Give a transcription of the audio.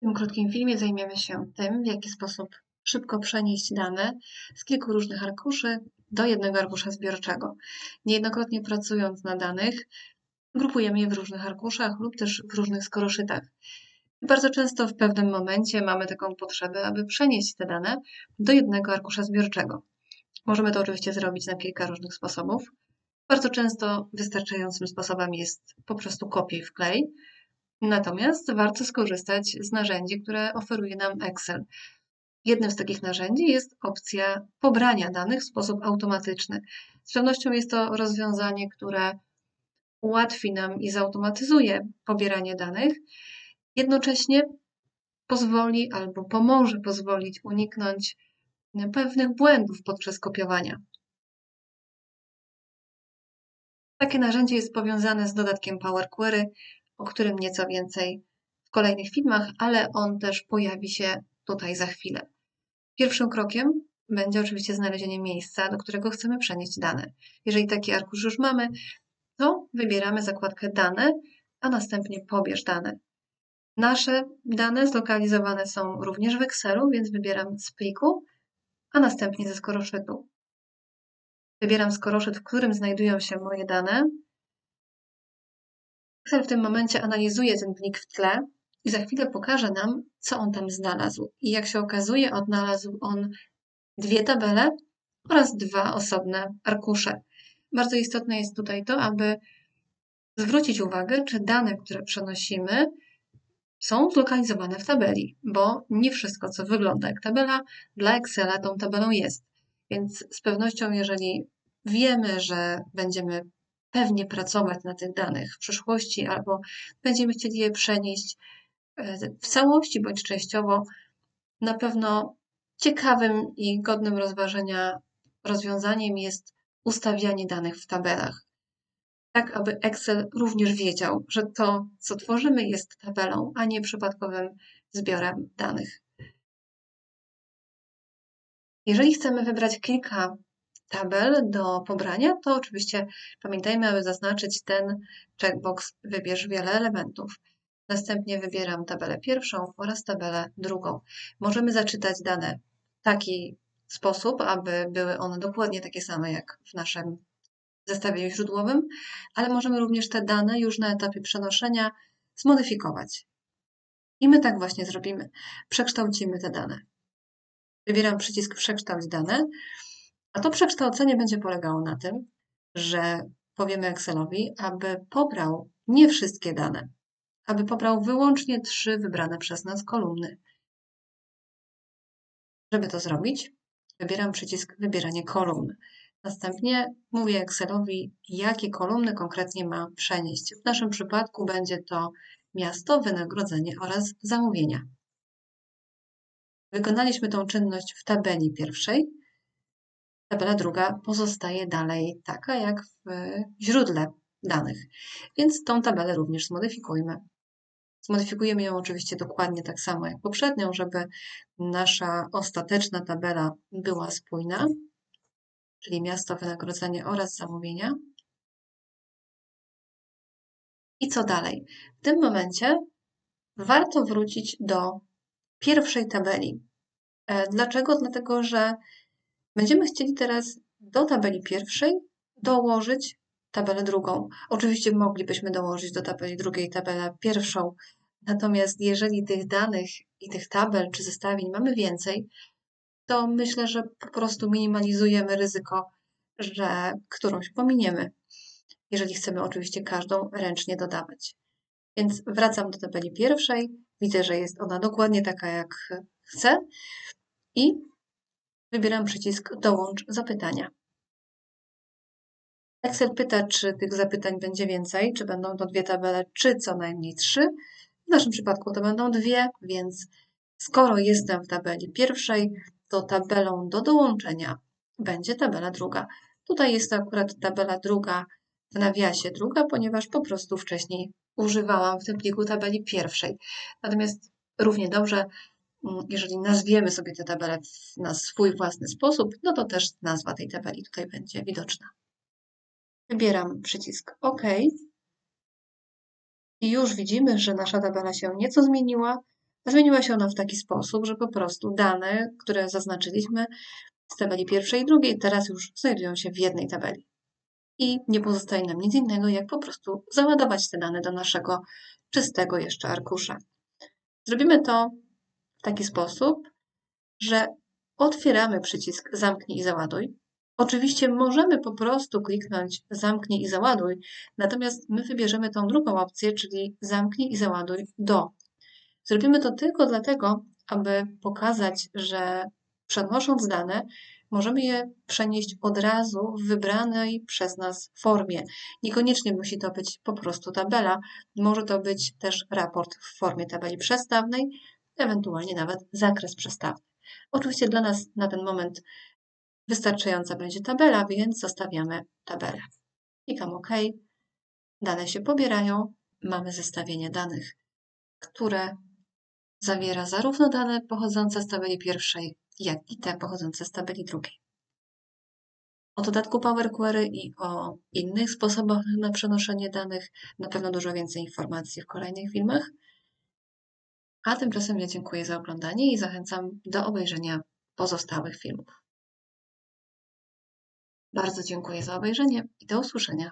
W tym krótkim filmie zajmiemy się tym, w jaki sposób szybko przenieść dane z kilku różnych arkuszy do jednego arkusza zbiorczego. Niejednokrotnie pracując na danych, grupujemy je w różnych arkuszach lub też w różnych skoroszytach. Bardzo często w pewnym momencie mamy taką potrzebę, aby przenieść te dane do jednego arkusza zbiorczego. Możemy to oczywiście zrobić na kilka różnych sposobów. Bardzo często wystarczającym sposobem jest po prostu kopiuj wklej, Natomiast warto skorzystać z narzędzi, które oferuje nam Excel. Jednym z takich narzędzi jest opcja pobrania danych w sposób automatyczny. Z pewnością jest to rozwiązanie, które ułatwi nam i zautomatyzuje pobieranie danych, jednocześnie pozwoli albo pomoże pozwolić uniknąć pewnych błędów podczas kopiowania. Takie narzędzie jest powiązane z dodatkiem Power Query, o którym nieco więcej w kolejnych filmach, ale on też pojawi się tutaj za chwilę. Pierwszym krokiem będzie oczywiście znalezienie miejsca, do którego chcemy przenieść dane. Jeżeli taki arkusz już mamy, to wybieramy zakładkę Dane, a następnie Pobierz dane. Nasze dane zlokalizowane są również w Excelu, więc wybieram z pliku, a następnie ze skoroszytu. Wybieram skoroszyt, w którym znajdują się moje dane, Excel w tym momencie analizuje ten plik w tle i za chwilę pokaże nam, co on tam znalazł. I jak się okazuje, odnalazł on dwie tabele oraz dwa osobne arkusze. Bardzo istotne jest tutaj to, aby zwrócić uwagę, czy dane, które przenosimy, są zlokalizowane w tabeli, bo nie wszystko, co wygląda jak tabela, dla Excela tą tabelą jest. Więc z pewnością, jeżeli wiemy, że będziemy pewnie pracować na tych danych w przyszłości, albo będziemy chcieli je przenieść e, w całości bądź częściowo, na pewno ciekawym i godnym rozważenia rozwiązaniem jest ustawianie danych w tabelach. Tak, aby Excel również wiedział, że to, co tworzymy, jest tabelą, a nie przypadkowym zbiorem danych. Jeżeli chcemy wybrać kilka tabel do pobrania, to oczywiście pamiętajmy, aby zaznaczyć ten checkbox wybierz wiele elementów. Następnie wybieram tabelę pierwszą oraz tabelę drugą. Możemy zaczytać dane w taki sposób, aby były one dokładnie takie same jak w naszym zestawieniu źródłowym, ale możemy również te dane już na etapie przenoszenia zmodyfikować. I my tak właśnie zrobimy. Przekształcimy te dane. Wybieram przycisk Przekształć dane a to przekształcenie będzie polegało na tym, że powiemy Excelowi, aby pobrał nie wszystkie dane, aby pobrał wyłącznie trzy wybrane przez nas kolumny. Żeby to zrobić, wybieram przycisk Wybieranie kolumn. Następnie mówię Excelowi, jakie kolumny konkretnie ma przenieść. W naszym przypadku będzie to miasto, wynagrodzenie oraz zamówienia. Wykonaliśmy tą czynność w tabeli pierwszej, tabela druga pozostaje dalej taka jak w źródle danych. Więc tą tabelę również zmodyfikujmy. Zmodyfikujemy ją oczywiście dokładnie tak samo jak poprzednią, żeby nasza ostateczna tabela była spójna, czyli miasto, wynagrodzenie oraz zamówienia. I co dalej? W tym momencie warto wrócić do pierwszej tabeli. E, dlaczego? Dlatego, że Będziemy chcieli teraz do tabeli pierwszej dołożyć tabelę drugą. Oczywiście moglibyśmy dołożyć do tabeli drugiej tabelę pierwszą, natomiast jeżeli tych danych i tych tabel czy zestawień mamy więcej, to myślę, że po prostu minimalizujemy ryzyko, że którąś pominiemy, jeżeli chcemy oczywiście każdą ręcznie dodawać. Więc wracam do tabeli pierwszej, widzę, że jest ona dokładnie taka, jak chcę i Wybieram przycisk Dołącz zapytania. Excel pyta, czy tych zapytań będzie więcej, czy będą to dwie tabele, czy co najmniej trzy. W naszym przypadku to będą dwie, więc skoro jestem w tabeli pierwszej, to tabelą do dołączenia będzie tabela druga. Tutaj jest to akurat tabela druga w nawiasie druga, ponieważ po prostu wcześniej używałam w tym pliku tabeli pierwszej. Natomiast równie dobrze jeżeli nazwiemy sobie tę tabelę na swój własny sposób, no to też nazwa tej tabeli tutaj będzie widoczna. Wybieram przycisk OK i już widzimy, że nasza tabela się nieco zmieniła, Zmieniła się ona w taki sposób, że po prostu dane, które zaznaczyliśmy z tabeli pierwszej i drugiej, teraz już znajdują się w jednej tabeli. I nie pozostaje nam nic innego, jak po prostu załadować te dane do naszego czystego jeszcze arkusza. Zrobimy to w taki sposób, że otwieramy przycisk Zamknij i załaduj. Oczywiście możemy po prostu kliknąć Zamknij i załaduj, natomiast my wybierzemy tą drugą opcję, czyli Zamknij i załaduj do. Zrobimy to tylko dlatego, aby pokazać, że przenosząc dane, możemy je przenieść od razu w wybranej przez nas formie. Niekoniecznie musi to być po prostu tabela, może to być też raport w formie tabeli przestawnej, ewentualnie nawet zakres przestawny. Oczywiście dla nas na ten moment wystarczająca będzie tabela, więc zostawiamy tabelę. Klikam OK. Dane się pobierają. Mamy zestawienie danych, które zawiera zarówno dane pochodzące z tabeli pierwszej, jak i te pochodzące z tabeli drugiej. O dodatku Power Query i o innych sposobach na przenoszenie danych na pewno dużo więcej informacji w kolejnych filmach. A tymczasem ja dziękuję za oglądanie i zachęcam do obejrzenia pozostałych filmów. Bardzo dziękuję za obejrzenie i do usłyszenia.